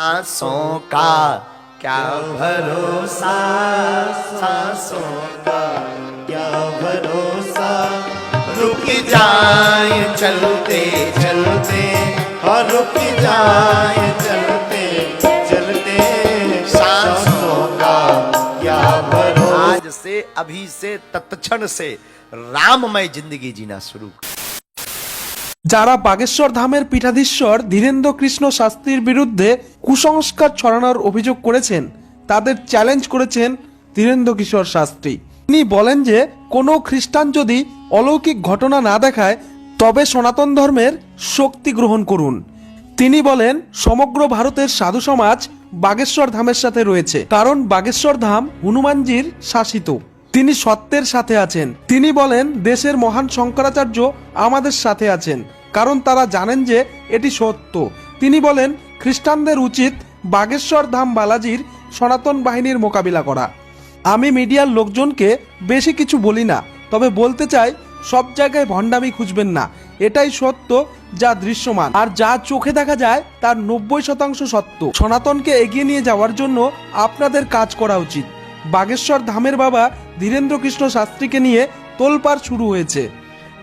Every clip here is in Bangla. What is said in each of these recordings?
सांसों का क्या भरोसा? सांसों का क्या भरोसा? रुक जाए चलते चलते, और रुक जाए चलते चलते। सांसों का क्या भरोसा? आज से, अभी से, तत्क्षण से राममय ज़िंदगी जीना शुरू। যারা বাগেশ্বর ধামের পীঠাধীশ্বর ধীরেন্দ্র কৃষ্ণ শাস্ত্রীর বিরুদ্ধে কুসংস্কার ছড়ানোর অভিযোগ করেছেন, তাদের চ্যালেঞ্জ করেছেন ধীরেন্দ্র কিশোর শাস্ত্রী। তিনি বলেন যে, কোনো খ্রিস্টান যদি অলৌকিক ঘটনা না দেখায়, তবে সনাতন ধর্মের শক্তি গ্রহণ করুন। তিনি বলেন, সমগ্র ভারতের সাধু সমাজ বাগেশ্বর ধামের সাথে রয়েছে, কারণ বাগেশ্বর ধাম হনুমানজির শাসিত। তিনি সত্যের সাথে আছেন। তিনি বলেন, দেশের মহান শঙ্করাচার্য আমাদের সাথে আছেন। কারণ তারা জানেন যে এটি সত্য। তিনি বলেন, খ্রিস্টানদের উচিত বাগেশ্বর ধাম বালাজির সনাতন বাহিনীর মোকাবিলা করা। আমি মিডিয়ার লোকজনকে বেশি কিছু বলি না, তবে বলতে চাই, সব জায়গায় ভণ্ডামি খুঁজবেন না। এটাই সত্য, যা দৃশ্যমান। আর যা চোখে দেখা যায়, তার নব্বই শতাংশ সত্য। সনাতনকে এগিয়ে নিয়ে যাওয়ার জন্য আপনাদের কাজ করা উচিত। বাগেশ্বর ধামের বাবা ধীরেন্দ্র কৃষ্ণ শাস্ত্রীকে নিয়ে তোলপাড় শুরু হয়েছে।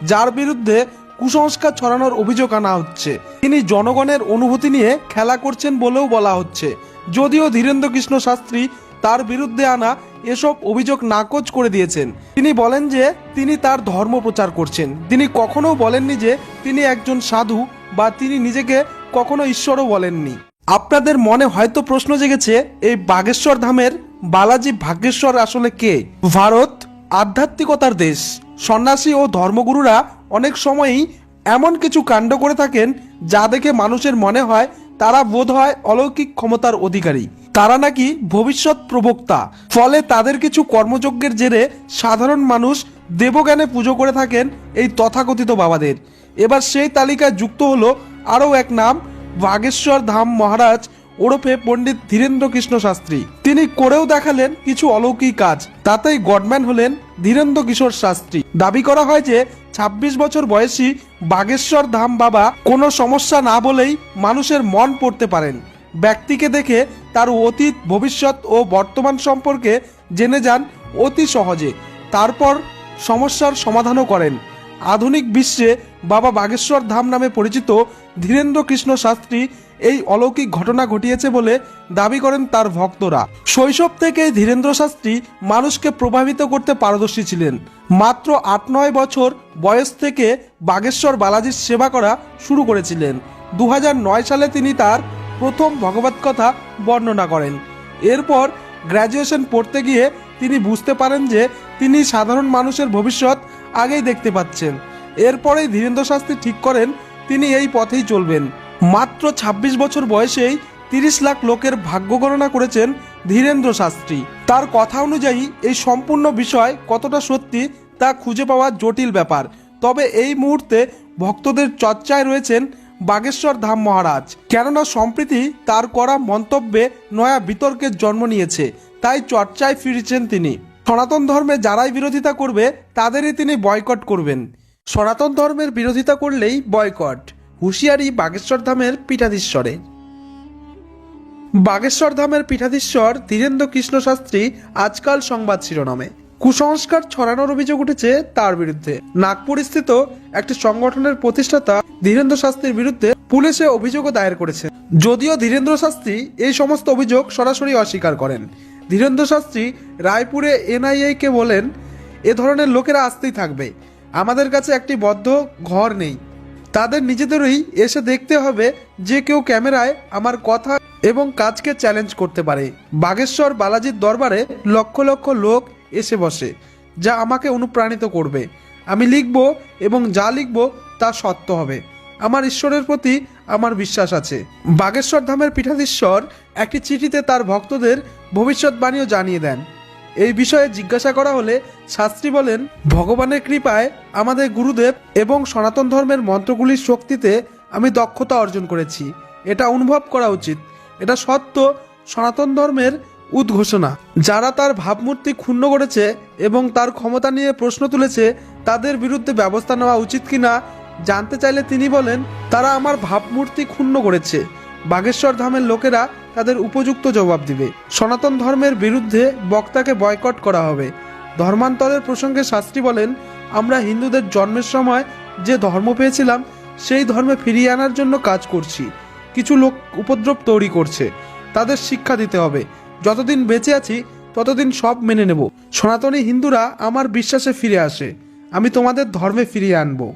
যার বিরুদ্ধে কুসংস্কার ছড়ানোর অভিযোগ আনা হচ্ছে। তিনি জনগণের অনুভূতি নিয়ে খেলা করছেন বলেও বলা হচ্ছে। যদিও ধীরেন্দ্র কৃষ্ণ শাস্ত্রী তার বিরুদ্ধে আনা এসব অভিযোগ নাকচ করে দিয়েছেন। তিনি বলেন যে তিনি তার ধর্ম প্রচার করছেন। তিনি কখনো বলেননি যে তিনি একজন সাধু বা তিনি নিজেকে কখনো ঈশ্বরও বলেননি। আপনাদের মনে হয়তো প্রশ্ন জেগেছে, এই বাগেশ্বর ধামের বালাজি ভাগ্যেশ্বর আসলে কে? ভারত আধ্যাত্মিকতার দেশ। সন্ন্যাসী ও ধর্মগুরুরা অনেক সময়ই এমন কিছু কাণ্ড করে থাকেন যা দেখে মানুষের মনে হয় তারা বোধ হয় অলৌকিক ক্ষমতার অধিকারী। তারা নাকি ভবিষ্যৎ প্রবক্তা। ফলে তাদের কিছু কর্মযজ্ঞের জেরে সাধারণ মানুষ দেবজ্ঞানে পুজো করে থাকেন এই তথাকথিত বাবাদের। এবার সেই তালিকায় যুক্ত হলো আরও এক নাম, বাগেশ্বর ধাম মহারাজ ওরফে পণ্ডিত ধীরেন্দ্র কৃষ্ণ শাস্ত্রী। তিনি করেও দেখালেন কিছু অলৌকিক কাজ। তাতেই গডম্যান হলেন ধীরেন্দ্র কিশোর শাস্ত্রী। দাবি করা হয় যে ২৬ বছর বয়সী বাগেশ্বর ধাম বাবা কোনো সমস্যা না বলেই মানুষের মন পড়তে পারেন। ব্যক্তিকে দেখে তার অতীত, ভবিষ্যৎ ও বর্তমান সম্পর্কে জেনে যান অতি সহজে। তারপর সমস্যার সমাধানও করেন। আধুনিক বিশ্বে বাবা বাগেশ্বর ধাম নামে পরিচিত ধীরেন্দ্র কৃষ্ণ শাস্ত্রী এই অলৌকিক ঘটনা ঘটিয়েছে বলে দাবি করেন তার ভক্তরা। শৈশব থেকে ধীরেন্দ্র শাস্ত্রী মানুষকে প্রভাবিত করতে পারদর্শী ছিলেন। মাত্র আট নয় বছর বয়স থেকে বাগেশ্বর বালাজির সেবা করা শুরু করেছিলেন। দু হাজার নয় সালে তিনি তার প্রথম ভগবত কথা বর্ণনা করেন। এরপর গ্র্যাজুয়েশন পড়তে গিয়ে তিনি বুঝতে পারেন যে তিনি সাধারণ মানুষের ভবিষ্যৎ আগেই দেখতে পাচ্ছেন। এরপরেই ধীরেন্দ্র শাস্ত্রী ঠিক করেন, তিনি এই পথেই চলবেন। মাত্র ২৬ বছর বয়সেই তিরিশ লাখ লোকের ভাগ্য গণনা করেছেন ধীরেন্দ্র শাস্ত্রী। তার কথা অনুযায়ী এই সম্পূর্ণ বিষয় কতটা সত্যি তা খুঁজে পাওয়া জটিল ব্যাপার। তবে এই মুহূর্তে ভক্তদের চর্চায় রয়েছেন বাগেশ্বর ধাম মহারাজ। কেননা সম্প্রীতি তার করা মন্তব্যে নয়া বিতর্কের জন্ম নিয়েছে, তাই চর্চায় ফিরেছেন তিনি। সনাতন ধর্মে যারাই বিরোধিতা করবে, তাদেরই তিনি বয়কট করবেন। সনাতন ধর্মের বিরোধিতা করলেই বয়কট। হুঁশিয়ারি বাগেশ্বর ধামের পীঠাধীশ্বরে। বাগেশ্বর ধামের পীঠাধীশ্বর ধীরেন্দ্র কৃষ্ণ শাস্ত্রী আজকাল সংবাদ শিরোনামে। কুসংস্কার ছড়ানোর অভিযোগ উঠেছে তার বিরুদ্ধে। নাগপুর স্থিত একটি সংগঠনের প্রতিষ্ঠাতা ধীরেন্দ্র শাস্ত্রীর বিরুদ্ধে পুলিশে অভিযোগও দায়ের করেছে। যদিও ধীরেন্দ্র শাস্ত্রী এই সমস্ত অভিযোগ সরাসরি অস্বীকার করেন। ধীরেন্দ্র শাস্ত্রী রায়পুরে এনআইএ কে বলেন, এ ধরনের লোকেরা আসতেই থাকবে। আমাদের কাছে একটি বদ্ধ ঘর নেই। তাদের নিজেদেরই এসে দেখতে হবে যে কেউ ক্যামেরায় আমার কথা এবং কাজকে চ্যালেঞ্জ করতে পারে। বাগেশ্বর বালাজির দরবারে লক্ষ লক্ষ লোক এসে বসে, যা আমাকে অনুপ্রাণিত করবে। আমি লিখব এবং যা লিখব তা সত্য হবে। আমার ঈশ্বরের প্রতি আমার বিশ্বাস আছে। বাগেশ্বর ধামের পীঠাধীশ্বর একটি চিঠিতে তার ভক্তদের ভবিষ্যৎবাণীও জানিয়ে দেন। এই বিষয়ে জিজ্ঞাসা করা হলে শাস্ত্রী বলেন, ভগবানের কৃপায় আমাদের গুরুদেব এবং সনাতন ধর্মের মন্ত্রগুলির শক্তিতে আমি দক্ষতা অর্জন করেছি। এটা অনুভব করা উচিত। এটা সত্য সনাতন ধর্মের উদ্ঘোষণা। যারা তার ভাবমূর্তি ক্ষুণ্ণ করেছে এবং তার ক্ষমতা নিয়ে প্রশ্ন তুলেছে, তাদের বিরুদ্ধে ব্যবস্থা নেওয়া উচিত কিনা জানতে চাইলে তিনি বলেন, তারা আমার ভাবমূর্তি ক্ষুণ্ণ করেছে। বাগেশ্বর ধামের লোকেরা তাদের উপযুক্ত জবাব দিবে। সনাতন ধর্মের বিরুদ্ধে বক্তাকে বয়কট করা হবে। ধর্মান্তরের প্রসঙ্গে শাস্ত্রী বলেন, আমরা হিন্দুদের জন্মের সময় যে ধর্ম পেয়েছিলাম, সেই ধর্মে ফিরিয়ে আনার জন্য কাজ করছি। কিছু লোক উপদ্রব তৈরি করছে। তাদের শিক্ষা দিতে হবে। যতদিন বেঁচে আছি, ততদিন সব মেনে নেব। সনাতনী হিন্দুরা আমার বিশ্বাসে ফিরে আসে। আমি তোমাদের ধর্মে ফিরিয়ে আনব।